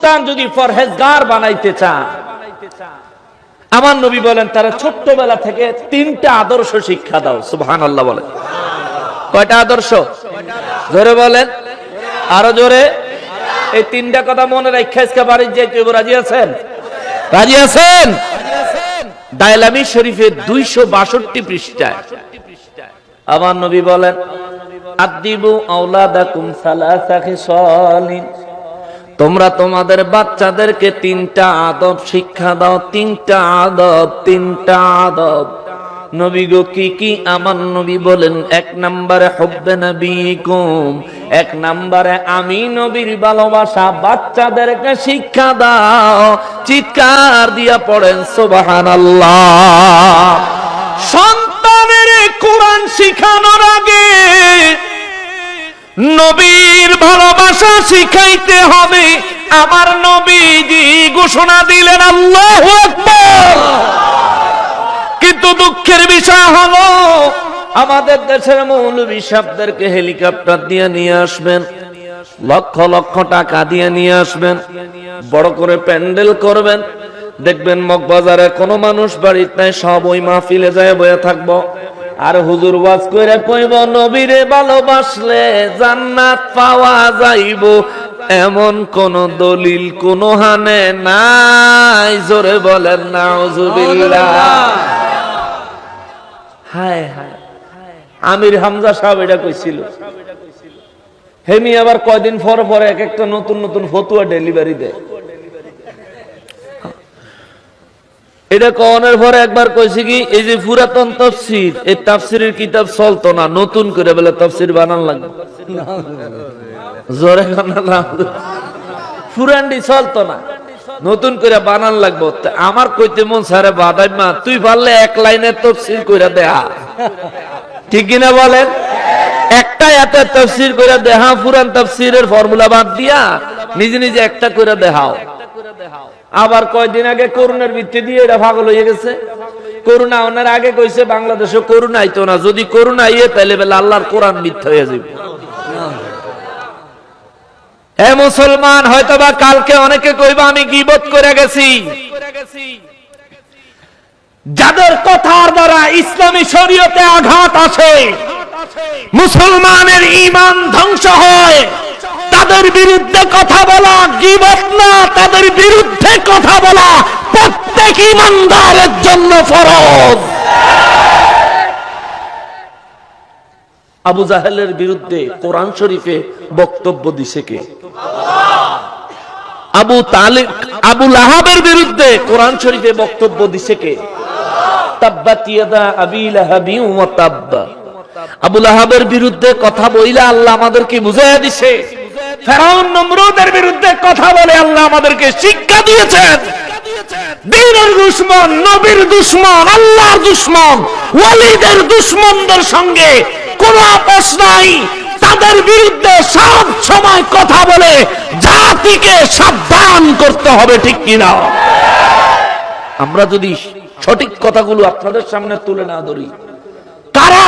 সন্তান যদি ফরহেজগার বানাইতে চান। আমার নবী বলেন, তারা ছোট্টবেলা থেকে তিনটা আদর্শ শিক্ষা দাও সুবহান আল্লাহ বলেন। কয়টা আদর্শ? জোরে বলেন। আরও জোরে। এই তিনটা কথা মনে রাখা বাড়ির যাইতে হবে। রাজি আছেন? রাজি আছেন? দাইলামি শরীফের দুইশো বাষট্টি পৃষ্ঠায়। আমার নবী বলেন আদিবু তোমরা তোমাদের বাচ্চাদেরকে তিনটা আদব শিক্ষা দাও, তিনটা আদব তিনটা আদব। নবী গো, কি কি আমার নবী বলেন? এক নম্বরে হব্বে নবীকুম, এক নম্বরে আমি নবীর ভালোবাসা বাচ্চাদেরকে শিক্ষা দাও। চিৎকার দিয়া পড়েন সন্তানের ভালোবাসা শিখাইতে হবে। আমার নবীজি ঘোষণা দিলেন, আল্লাহ কিন্তু দুঃখের বিষয় হলো, আমাদের দেশের মৌলবী সাহেবদেরকে হেলিকপ্টার দিয়ে নিয়ে আসবেন, লক্ষ লক্ষ টাকা দিয়ে নিয়ে আসবেন, বড় করে প্যান্ডেল করবেন। দেখবেন মগবাজারে কোনো মানুষ বাড়িতে নাই, সব ওই মাহফিলে যায় বয়ে থাকব। আর হুজুর ওয়াজ কইরা কইব, নবীরে ভালোবাসলে জান্নাত পাওয়া যাইব। এমন কোন দলিল কোন হানে নাই। জোরে বলেন, নাউজুবিল্লাহ। হায় হায়। আমির হামজা সাহেব এটা কইছিল। হেমি আবার কয়দিন পর পরে এক একটা নতুন নতুন ফতুয়া ডেলিভারি দেয়। এটা কনের পরে একবার কইছি কি, এই যে পুরাতন তফসির, এই তাফসিরের কিতাব চলতো না, নতুন করে বলে তফসির বানান লাগবে। জোরে বানান পুরান্ডি চলতো না, নতুন করে বানান লাগবো। আমার কইতে মন সারে বাদাই মা, তুই পারলে এক লাইনের তফসির কইরা দেহা ঠিক কিনা বলেন? একটা এতে তফসির করে দেহা পুরান তফসিরের ফর্মুলা বাদ দিয়া, নিজে নিজে একটা করে দেখাও আবার কয়দিন আগে করুণার ভিত্তি দিয়ে এটা পাগল হয়ে গেছে। করুণা ওনার আগে কইছে, বাংলাদেশে করুণা আইতো না। যদি করুণা আইয়ে তাহলে বেলা আল্লাহর কোরআন মিথ্যা হয়ে যাবে এ মুসলমান হয়তো বা কালকে অনেকে কইবা, আমি গিবত করে গেছি। যাদের কথার দ্বারা ইসলামী শরীয়তে আঘাত আসে, মুসলমানের ইমান ধ্বংস হয়। তাদের বিরুদ্ধে কথা বলা গিবত না, তাদের বিরুদ্ধে কথা বলা প্রত্যেক ইমানদারের জন্য ফরজ। আবু জাহেলের বিরুদ্ধে কোরআন শরীফে বক্তব্য দিছে কে? আবু তালিক আবু লাহাবের বিরুদ্ধে কোরআন শরীফে বক্তব্য দিছে কে? আবু লাহাবের বিরুদ্ধে কথা বইলে আল্লাহ আমাদেরকে বুঝাইয়া দিছে। ফেরাউন নমরুদের বিরুদ্ধে কথা বলে আল্লাহ আমাদেরকে শিক্ষা দিয়েছেন। তাদের বিরুদ্ধে সব সময় কথা বলে জাতিকে সাবধান করতে হবে, ঠিক কিনা? আমরা যদি সঠিক কথাগুলো আপনাদের সামনে তুলে না ধরি, কারা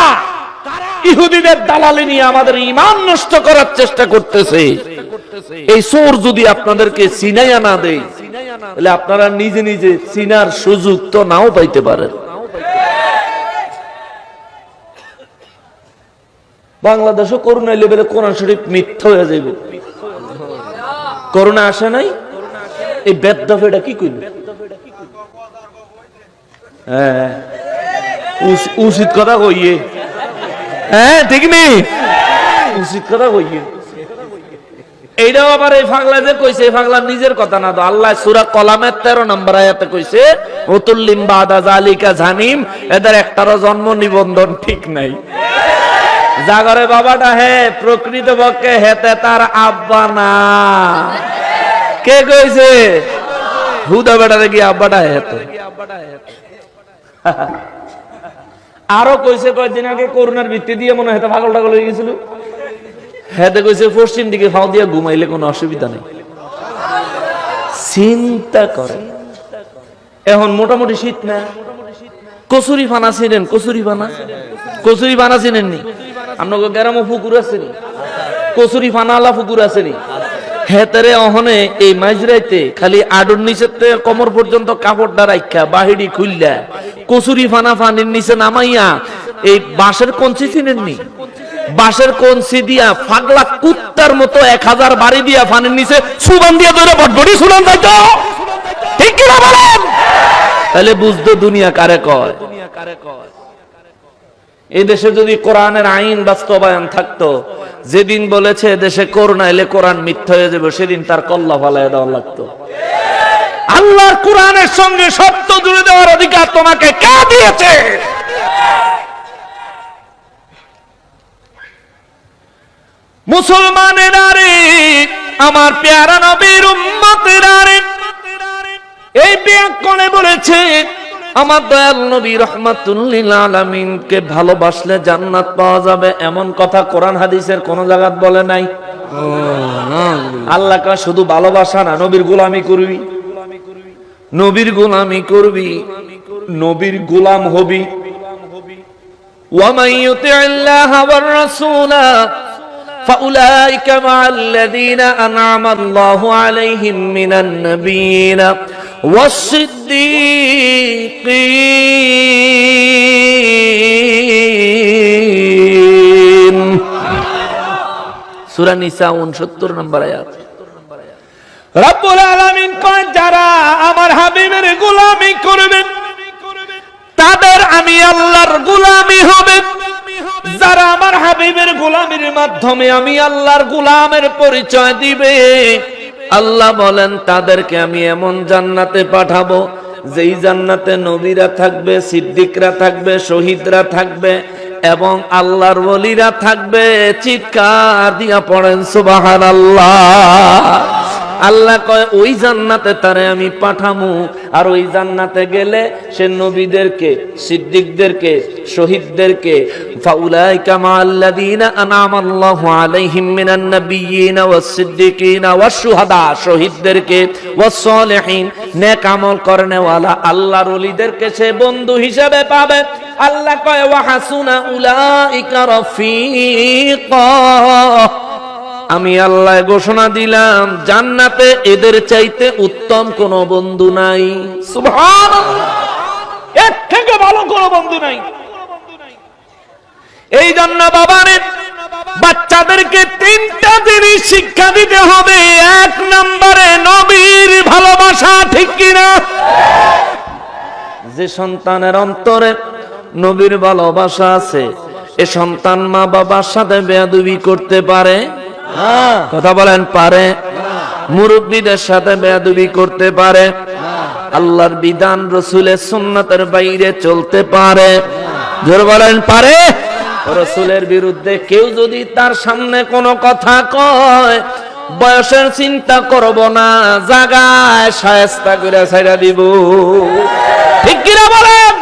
ইহুদিদের দালালি নিয়ে আমাদের ইমান নষ্ট করার চেষ্টা করতেছে। এই সোর যদি আপনাদেরকে চিনাইয়া না দেয়, তাহলে আপনারা নিজে নিজে চিনার সুযোগ তো নাও পাইতে পারেন। বাংলাদেশও করোনা লেভেলে কোরআন শরীফ মিথ্যা হয়ে যাইব। করোনা আসে নাই? এই বেদফেটা কি কইল? হ্যাঁ উচিত কথা কইয়ে। হ্যাঁ ঠিক নেই উচিত কথা কইয়ে এইটাও আবার এই ফাগলা যে কইছে, এই ফাগলা নিজের কথা না তো। আল্লাহ সুরা কলামের তেরো নম্বর আয়াতে কইছে অতুল্লিম বাদা জালিকা জানিম এদের একটারও জন্ম নিবন্ধন ঠিক নাই। জাগরে বাবাটা হে, প্রকৃত পক্ষে হেতে তার আব্বা না। কে কইছে? হুদা বেটারে কি আব্বাটা হেতে? আরও কইছে কয়েকদিন আগে করোনার ভিত্তি দিয়ে মনে হয় পাগল টাগল হয়ে গেছিল। হেতে কইছে, পশ্চিম দিকে ফাও দিয়ে ঘুমাইলে কোনো অসুবিধা নেই। চিন্তা করে। এখন মোটামুটি শীত না? কচুরি ফানা চিনেন কচুরি ফানা? কচুরি ফানা চিনেন নি আপনাকে গ্রামে পুকুর আছে নি? কচুরি ফানা আলা পুকুর আছে নি? হেতারে অহনে, এই মাঝরাইতে খালি আডুর নিচে কমর পর্যন্ত কাপড়টা রাখা বাহিরি খুললা কচুরি ফানা ফানির নিচে নামাইয়া, এই বাঁশের কঞ্চি চিনেননি? বাঁশের কঞ্চি দিয়া ফাগলা কুত্তার মতো এক হাজার বাড়ি দিয়া ফানির নিচে সুবান দিয়া ধরে বটবটি সুলান যাইতো। ঠিক কিনা বলেন? তাহলে বুঝতো দুনিয়া কারে কয় দুনিয়া কারে কয়? এই দেশে যদি কোরআনের আইন বাস্তবায়ন থাকতো, যেদিন বলেছে দেশে করোনা এলে কোরআন মিথ্যা হয়ে যাবে, সেদিন তার কল্লা ফালায় দেওয়া লাগতো। আল্লাহর কোরআনের সঙ্গে সত্য জুড়ে দেওয়ার অধিকার তোমাকে কে দিয়েছে? মুসলমানের আরে আমার পেয়ারা নবীর উম্মতের আরে এই ব্যাকরণে বলেছে আমার দয়াল নবী রহমাতুল্লিল আলামিনকে ভালোবাসলে জান্নাত পাওয়া যাবে এমন কথা কোরআন হাদিসের কোন জায়গাত বলে নাই আল্লাহ কা শুধু ভালোবাসা না নবীর গোলামি করবি নবীর গোলামি করবি নবীর গোলাম হবি ومن يطع الله والرسول فأولئك مع الذين أنعم الله عليهم من النبيين والصديقين সূরা নিসা 69 নম্বর আয়াত রব্বুল আলামিন কয় যারা আমার হাবিবের গোলামি করবেন তাদের আমি আল্লাহর গোলামি হবে যারা আমার হাবিবের গোলামির মাধ্যমে আমি আল্লাহর গোলামের পরিচয় দিবে আল্লাহ বলেন, তাদেরকে আমি এমন জান্নাতে পাঠাবো, যেই জান্নাতে নবীরা থাকবে, সিদ্দিকরা থাকবে, শহীদরা থাকবে, এবং আল্লাহর বলিরা থাকবে, চিৎকার দিয়া পড়েন সুবাহান আল্লাহ আল্লাহ কয়, ওই জান্নাতে তারে আমি পাঠামু। আর ওই জান্নাতে গেলে সে নবীদেরকে, সিদ্দিকদেরকে, শহীদদেরকে, ফাউলাইকা মাআল্লাযীনা আনআমাল্লাহু আলাইহিম মিনান নাবিয়্যিনা ওয়াস সিদ্দিকিনা ওয়াস শুহাদা। শহীদদেরকে, ওয়াস সালিহিন, নেক আমল করনেওয়ালা আল্লাহর ওলিদেরকে সে বন্ধু হিসেবে পাবে। আল্লাহ কয়, ওয়া হাসুনা উলাইকা রাফিকা। আমি আল্লাহ ঘোষণা দিলাম জান্নাতে এদের চাইতে উত্তম কোন বন্ধু নাই। এর থেকে ভালো কোন বন্ধু নাই। এই জন্য বাবারে বাচ্চাদেরকে তিনটা জিনিস শিক্ষা দিতে হবে। এক নম্বরে নবীর ভালোবাসা ঠিক কিনা? যে সন্তানের অন্তরে নবীর ভালোবাসা আছে এ সন্তান মা বাবার সাথে বেয়াদুবি করতে পারে। কথা বলেন, পারে। মুরব্বীদের সাথে বেয়াদুবি করতে পারে। আল্লাহর বিধান, রসুলের সুন্নাতের বাইরে চলতে পারে। জোর বলেন, পারে। রসুলের বিরুদ্ধে কেউ যদি তার সামনে কোনো কথা কয়, বয়সের চিন্তা করব না, জাগায় সায়স্তা করে ছাইরা দিব। ঠিক কিনা বলেন?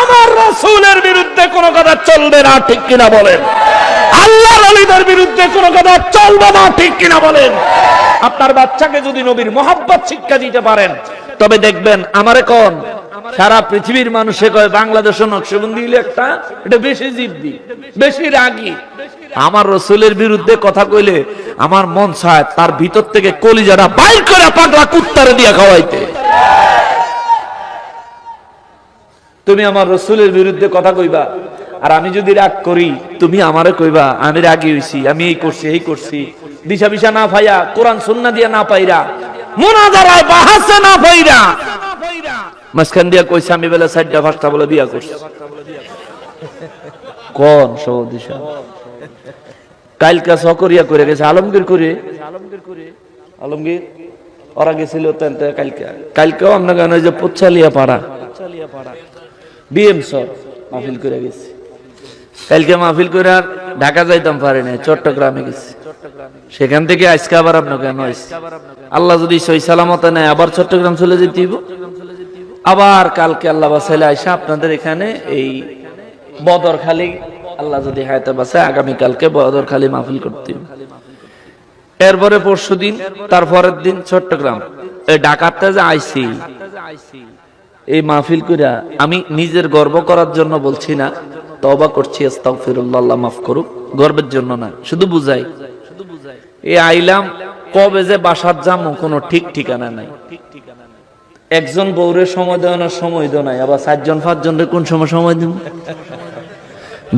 আমার রসুলের বিরুদ্ধে কোনো কথা চলবে না, ঠিক কিনা বলেন? আল্লাহ বিরুদ্ধে কোনো কথা চলবে না, ঠিক কিনা বলেন? আপনার বাচ্চাকে যদি নবীর মোহাব্বত শিক্ষা দিতে পারেন, তবে দেখবেন আমারে কোন? সারা পৃথিবীর মানুষে কয়, বাংলাদেশ নকশবন্দি হলে একটা, এটা বেশি জিদ্দি বেশি রাগী। আমার রসুলের বিরুদ্ধে কথা কইলে আমার মন চায় তার ভিতর থেকে কলিজাটা বাইর করে পাগলা কুত্তারে দিয়া খাওয়াইতে। তুমি আমার রসুলের বিরুদ্ধে কথা কইবা আর আমি যদি রাগ করি, তুমি আমারে কইবা, আমি রাগি হইছি, আমি এই করছি এই করছি। দিশা বিশা না পাইয়া, কোরআন সুন্না দিয়া না পাইরা, মোনাজারায় বাহাসে না পাইরা, মাঝখান দিয়া কইছে, আমি বেলা চারটা পাঁচটা বলে বিয়া করছি। কোন সৌদি কালকা সকরিয়া করে গেছে, আলমগীর করে। আলমগীর, ওরা গেছিল তেনতে কালকা। কালকেও আপনার গান যে পোচ্ছালিয়া পাড়া। বিএম সর মাহফিল করে গেছি। কালকে মাহফিল করে আর ঢাকা যাইতাম, পারি না চট্টগ্রামে গেছি। সেখান থেকে আজকে আবার আপনার কেন আসছি আল্লাহ যদি সই সালামতে নেয়, আবার চট্টগ্রাম চলে যেতে আবার কালকে আল্লাহ বাসাইলে আইসা আপনাদের এখানে এই বদরখালি, আল্লাহ যদি হায়তে বাসে আগামী কালকে বদরখালি মাহফিল করতে এরপরে পরশু দিন, তারপরের দিন চট্টগ্রাম। এই ডাকাতটা যে আইসি এই মাহফিল কইরা আমি নিজের গর্ব করার জন্য বলছি না। তবা করছি, আস্তাগফিরুল্লাহ, মাফ করুক। গর্বের জন্য না, শুধু বুঝাই। এই আইলাম কবে যে বাসার যামো কোনো ঠিক ঠিকানা নাই। একজন বউরে সময় দেওয়ানোর সময় দেও নাই। আবার চারজন পাঁচজন কোন সময় সময় দিব?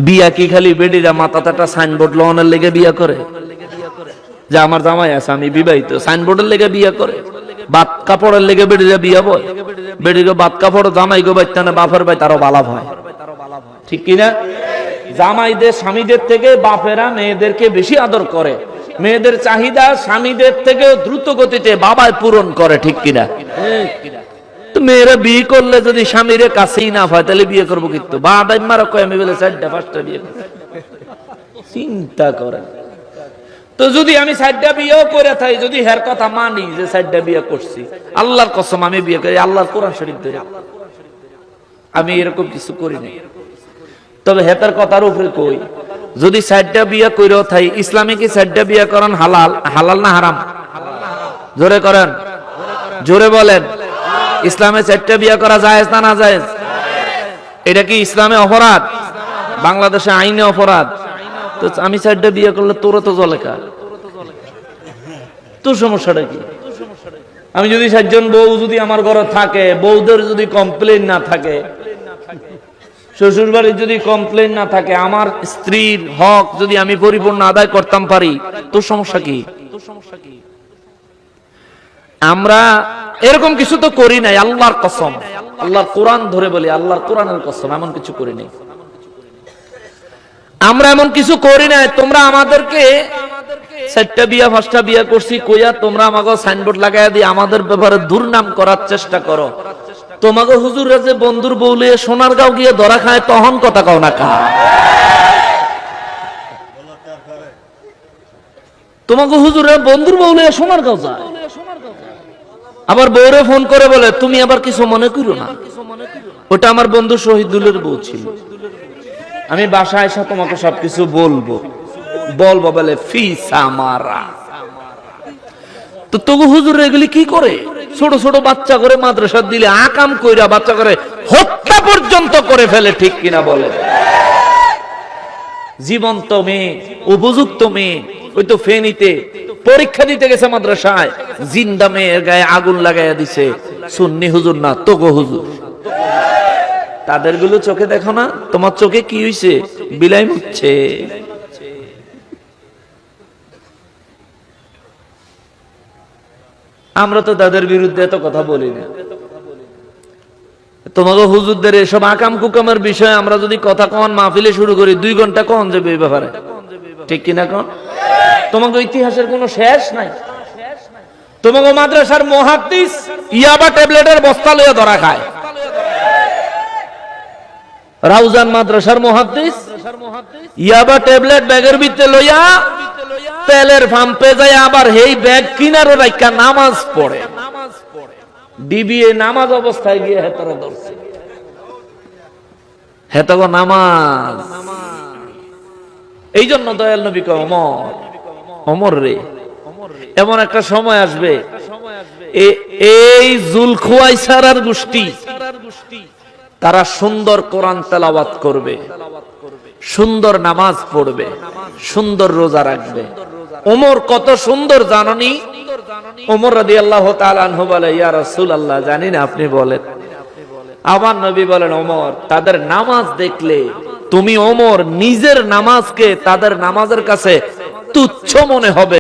বিয়া কি খালি বেডিরা মাথা তাটা সাইনবোর্ড লওয়ানোর লেগে বিয়া করে? যে আমার জামাই আছে, আমি বিবাহিত, সাইনবোর্ডের লেগে বিয়া করে? বাত কাপড়ের লেগে বেডিরা বিয়া বয়? বেডিকে বাত কাপড় জামাই গো বাইতে না বাপের বাই তারও বালা হয় ঠিক কিনা? জামাইদের, স্বামীদের থেকে বাপেরা মেয়েদেরকে বেশি আদর করে। মেয়েদের চাহিদা স্বামীদের থেকে দ্রুত গতিতে বাবায় পূরণ করে, ঠিক কিনা? মেয়েরা বিয়ে করলে যদি স্বামীর কাছেই না হয় তাহলে বিয়ে করব কিন্তু। বাদাই মারা আমি বলে চারটা, পাঁচটা বিয়ে। চিন্তা করে তো যদি আমি সাইডটা বিয়েও করে থাই, যদি হের কথা মানি যে সাইডটা বিয়ে করছি, আল্লাহর কসম আমি বিয়ে করি, আল্লাহর কোরআন শরীফ ধরে। আমি এরকম কিছু করি নাই। তবে হেতার কথার উপরে কই? যদি সাইডটা বিয়ে কইরও থাই, ইসলামে কি সাইডটা বিয়ে করেন হালাল? হালাল না হারাম? জোরে করেন। জোরে বলেন। ইসলামে চারটা বিয়ে করা জায়েজ না না জায়েজ? এটা কি ইসলামে অপরাধ? বাংলাদেশে আইনে অপরাধ? তো আমি চারটা বিয়ে করলে তোরা তো জলে কার? তোর সমস্যাটা কি? আমি যদি সাতজন বউ যদি আমার ঘরে থাকে, বউদের যদি কমপ্লেন না থাকে শ্বশুর বাড়ির যদি কমপ্লেন না থাকে, আমার স্ত্রীর হক যদি আমি পরিপূর্ণ আদায় করতাম পারি তোর সমস্যা কি? আমরা এরকম কিছু তো করি নাই, আল্লাহর কসম। আল্লাহর কোরআন ধরে বলি, আল্লাহর কোরআনের কসম, এমন কিছু করি নাই। আমরা এমন কিছু করি নাই, তোমরা আমাদেরকে চারটা বিয়া, পাঁচটা বিয়া করছি, কইয়া তোমরা আমাকে সাইনবোর্ড লাগাইয়া দিয়ে আমাদের ব্যাপারে দুর্নাম করার চেষ্টা করো। তোমাকে হুজুররা যে বন্ধুর বউলে সোনার গাঁও গিয়ে ধরা খায় তখন কথা কও না কা তোমাকে হুজুররা বন্ধুর বউলে সোনার গাঁও যায়। আবার বউরে ফোন করে বলে, তুমি আবার কিছু মনে করো না। ওটা আমার বন্ধু শহীদুলের বউ ছিল। আমি বাসায় এসে তোমাকে সবকিছু বলব। বলব বলে, ফিসা মারা তো তবু হুজুর এগুলি কি করে? ছোট ছোট বাচ্চা করে মাদ্রাসা দিলে আকাম কইরা বাচ্চা করে হত্যা পর্যন্ত করে ফেলে, ঠিক কিনা বলে জীবন্ত মেয়ে, উপযুক্ত মেয়ে, ওই তো ফেনিতে পরীক্ষা দিতে গেছে মাদ্রাসায়, জিন্দা মেয়ের গায়ে আগুন লাগাইয়া দিছে। সুন্নি হুজুর না তোগো হুজুর। তাদেরগুলো চোখে দেখো না? তোমার চোখে কি হইছে? বিলাই মুচ্ছে আমরা তো তাদের বিরুদ্ধে এত কথা বলি না। তোমাকে হুজুরদের এসব আকাম কুকামের বিষয়ে আমরা যদি কথা কন, মাহফিলে শুরু করি, দুই ঘণ্টা কন যাবে এই ব্যাপারে। ঠিক কিনা কন? তোমাকে ইতিহাসের কোনো শেষ নাই। তোমাকে মাদ্রাসার মহাদ্দিস ইয়াবা ট্যাবলেটের বস্তা লইয়া ধরা খায়। রাউজান মাদ্রাসার মহাদ্দিস ইয়াবা ট্যাবলেট ব্যাগের ভিতরে লইয়া তেলের পাম্পে যায়, আবার হেই ব্যাগ কিনারও রাখা নামাজ পড়ে। ডিবিএ নামাজ অবস্থায় গিয়ে হেতরে ধরছে। হেতগ নামাজ। এই জন্য দয়াল নবী অমর অমর রে। এমন একটা সময় আসবে এই জুল খুয়াইসারার গোষ্ঠী, তারা সুন্দর কোরআন তেলাওয়াত করবে। সুন্দর নামাজ পড়বে, সুন্দর রোজা রাখবে। ওমর কত সুন্দর জাননি? ওমর রাদি আল্লাহ তালু বলে, ইয়া রসুল আল্লাহ জানি না আপনি বলেন। আমার নবী বলেন, ওমর, তাদের নামাজ দেখলে তুমি ওমর নিজের নামাজকে তাদের নামাজের কাছে তুচ্ছ মনে হবে।